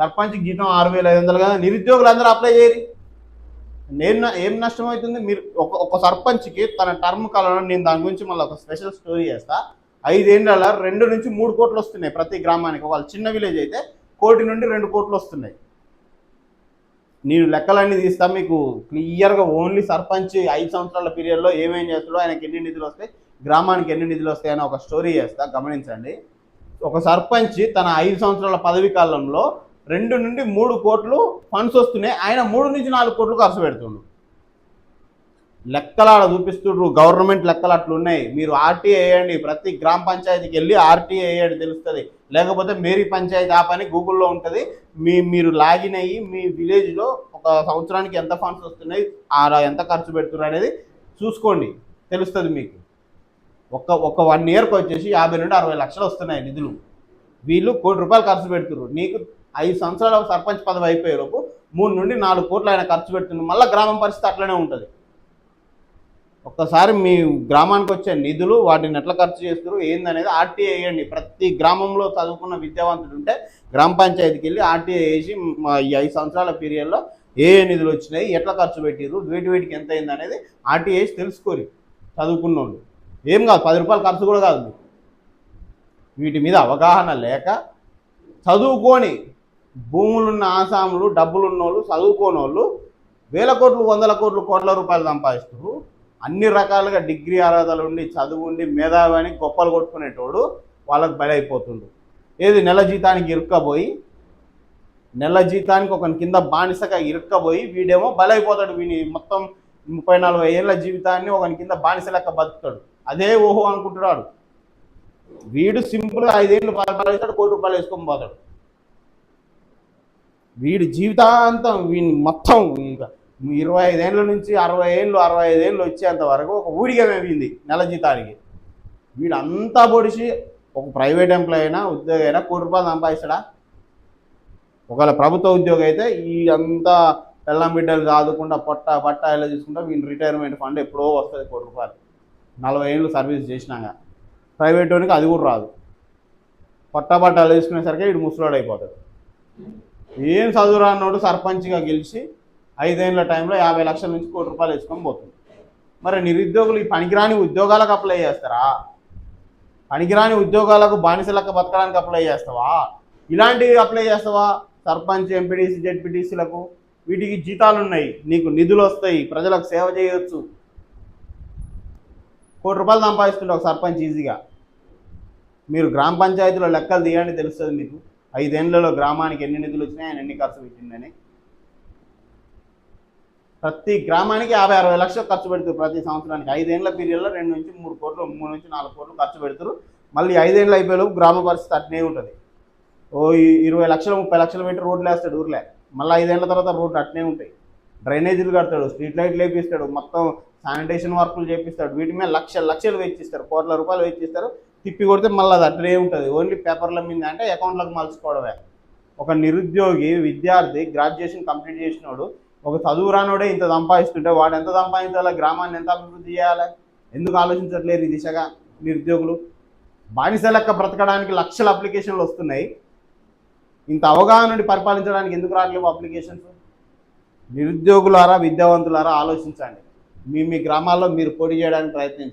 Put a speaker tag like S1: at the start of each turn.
S1: సర్పంచ్ జీతం ఆరు వేల ఐదు వందలు కదా నిరుద్యోగులు అందరూ అప్లై చేయరు. నేను ఏం నష్టం అవుతుంది మీరు ఒక ఒక సర్పంచ్కి తన టర్మ్ కాలంలో నేను దాని గురించి మళ్ళీ ఒక స్పెషల్ స్టోరీ చేస్తా. ఐదేళ్ళ రెండు నుంచి మూడు కోట్లు వస్తున్నాయి ప్రతి గ్రామానికి. ఒక చిన్న విలేజ్ అయితే కోటి నుండి రెండు కోట్లు వస్తున్నాయి. నేను లెక్కలన్నీ తీస్తా మీకు క్లియర్గా ఓన్లీ సర్పంచ్ ఐదు సంవత్సరాల పీరియడ్లో ఏమేం చేస్తాడో ఆయనకి ఎన్ని నిధులు వస్తాయి గ్రామానికి ఎన్ని నిధులు వస్తాయి అని ఒక స్టోరీ చేస్తా. గమనించండి. ఒక సర్పంచ్ తన ఐదు సంవత్సరాల పదవి కాలంలో రెండు నుండి మూడు కోట్లు ఫండ్స్ వస్తున్నాయి. ఆయన మూడు నుంచి నాలుగు కోట్లు ఖర్చు పెడుతుండు. లెక్కలు ఆడ చూపిస్తుండ్రు. గవర్నమెంట్ లెక్కలు అట్లున్నాయి. మీరు ఆర్టీఐ వేయండి. ప్రతి గ్రామ పంచాయతీకి వెళ్ళి ఆర్టీఏ వేయండి తెలుస్తుంది. లేకపోతే మేరీ పంచాయతీ యాప్ అని గూగుల్లో ఉంటుంది. మీ మీరు లాగిన్ అయ్యి మీ విలేజ్లో ఒక సంవత్సరానికి ఎంత ఫండ్స్ వస్తున్నాయి అలా ఎంత ఖర్చు పెడుతున్నారు అనేది చూసుకోండి. తెలుస్తుంది మీకు. ఒక ఒక వన్ ఇయర్కి వచ్చేసి యాభై నుండి అరవై లక్షలు వస్తున్నాయి నిధులు. వీళ్ళు కోటి రూపాయలు ఖర్చు పెడుతున్నారు నీకు ఐదు సంవత్సరాల సర్పంచ్ పదవి అయిపోయే లోపు మూడు నుండి నాలుగు కోట్లు ఆయన ఖర్చు పెడుతుంది మళ్ళీ గ్రామం పరిస్థితి అట్లనే ఉంటుంది. ఒక్కసారి మీ గ్రామానికి వచ్చే నిధులు వాటిని ఎట్లా ఖర్చు చేస్తారు ఏందనేది ఆర్టీఏ వేయండి. ప్రతి గ్రామంలో చదువుకున్న విద్యావంతుడు ఉంటే గ్రామ పంచాయతీకి వెళ్ళి ఆర్టీఏ వేసి మా ఈ ఐదు సంవత్సరాల పీరియడ్లో ఏ ఏ నిధులు వచ్చినాయి ఎట్లా ఖర్చు పెట్టిర్రు వేటి వేటికి ఎంత అయింది అనేది ఆర్టీఏ వేసి తెలుసుకోరు చదువుకున్న వాళ్ళు ఏం కాదు పది రూపాయలు ఖర్చు కూడా కాదు. వీటి మీద అవగాహన లేక చదువుకొని భూములున్న ఆసాములు డబ్బులున్న వాళ్ళు చదువుకోని వాళ్ళు వేల కోట్లు వందల కోట్లు కోట్ల రూపాయలు సంపాదిస్తారు అన్ని రకాలుగా డిగ్రీ అర్హతలు ఉండి చదువు ఉండి మేధావి అని గొప్పలు కొట్టుకునేటోడు వాళ్ళకి బలైపోతుండు. ఏది నెల జీతానికి ఇరుక్కపోయి నెల జీతానికి ఒక కింద బానిసగా ఇరుక్కపోయి వీడేమో బలైపోతాడు. వీని మొత్తం ముప్పై నలభై ఏళ్ళ జీవితాన్ని ఒక కింద బానిస లెక్క బతుకుతాడు. అదే ఓహో అనుకుంటున్నాడు. వీడు సింపుల్గా ఐదేళ్ళు పాలిస్తాడు కోటి రూపాయలు వేసుకొని పోతాడు. వీడి జీవితాంతం వీని మొత్తం ఇరవై ఐదేళ్ళ నుంచి అరవై ఏళ్ళు అరవై ఐదేళ్ళు వచ్చేంత వరకు ఒక ఊడిగా మేపింది నెల జీతానికి. వీడు అంతా పొడిచి ఒక ప్రైవేట్ ఎంప్లాయ్ అయినా ఉద్యోగి అయినా కోటి రూపాయలు సంపాదిస్తాడా? ఒకవేళ ప్రభుత్వ ఉద్యోగి అయితే ఈ అంతా పెళ్ళం బిడ్డలు కాదుకుండా పొట్ట పట్ట ఇలా తీసుకుంటా వీని రిటైర్మెంట్ ఫండ్ ఎప్పుడో వస్తుంది కోటి రూపాయలు. నలభై ఏళ్ళు సర్వీస్ చేసినాక. ప్రైవేట్ వానికి అది కూడా రాదు. పట్ట పట్టాలు వేసుకునేసరికి వీడు ముసలాడైపోతాడు ఏం చదువు సర్పంచ్గా గెలిచి ఐదేళ్ళ టైంలో యాభై లక్షల నుంచి కోటి రూపాయలు వేసుకొని పోతుంది. మరి నిరుద్యోగులు ఈ పనికిరాని ఉద్యోగాలకు అప్లై చేస్తారా? పనికిరాని ఉద్యోగాలకు బానిసలకు బతకడానికి అప్లై చేస్తావా? ఇలాంటివి అప్లై చేస్తావా? సర్పంచ్ ఎంపీటీసీ జెడ్పీటీసీలకు? వీటికి జీతాలు ఉన్నాయి. నీకు నిధులు వస్తాయి. ప్రజలకు సేవ చేయవచ్చు కోటి రూపాయలు సంపాదిస్తుండే ఒక సర్పంచ్ ఈజీగా. మీరు గ్రామ పంచాయతీలో లెక్కలు తీయండి తెలుస్తుంది మీకు. ఐదేళ్ళలో గ్రామానికి ఎన్ని నిధులు వచ్చినాయి ఆయన ఎన్ని ఖర్చు పెట్టిందని ప్రతి గ్రామానికి యాభై అరవై లక్షలు ఖర్చు పెడతారు ప్రతి సంవత్సరానికి. ఐదేళ్ళ పీరియడ్లో రెండు నుంచి మూడు కోట్లు మూడు నుంచి నాలుగు కోట్లు ఖర్చు పెడతారు. మళ్ళీ ఐదేళ్ళు అయిపోయేలోపు గ్రామ పరిస్థితి అట్నే ఉంటుంది. ఓ ఇరవై లక్షలు ముప్పై లక్షలు పెట్టి రోడ్లు వేస్తాడు ఊర్లే. మళ్ళీ ఐదేళ్ళ తర్వాత రోడ్లు అట్నే ఉంటాయి. డ్రైనేజీలు కడతాడు స్ట్రీట్ లైట్లు వేపిస్తాడు మొత్తం శానిటేషన్ వర్కులు చేపిస్తాడు. వీటి మీద లక్ష లక్షలు వెచ్చిస్తారు కోట్ల రూపాయలు వెచ్చిస్తారు. తిప్పి కొడితే మళ్ళీ అది అట్లే ఉంటుంది. ఓన్లీ పేపర్ల మీద అంటే అకౌంట్లకు మలుచుకోవడమే. ఒక నిరుద్యోగి విద్యార్థి గ్రాడ్యుయేషన్ కంప్లీట్ చేసినోడు ఒక చదువు రానోడే ఇంత సంపాదిస్తుంటే వాడు ఎంత సంపాదించాలి? గ్రామాన్ని ఎంత అభివృద్ధి చేయాలి? ఎందుకు ఆలోచించట్లేరు ఈ దిశగా నిరుద్యోగులు? బానిస లెక్క బ్రతకడానికి లక్షల అప్లికేషన్లు వస్తున్నాయి. ఇంత అవగాహన నుండి పరిపాలించడానికి ఎందుకు రావట్లేవు అప్లికేషన్స్ నిరుద్యోగులారా విద్యావంతులారా ఆలోచించండి. మీ మీ గ్రామాల్లో మీరు పోటీ చేయడానికి ప్రయత్నించండి.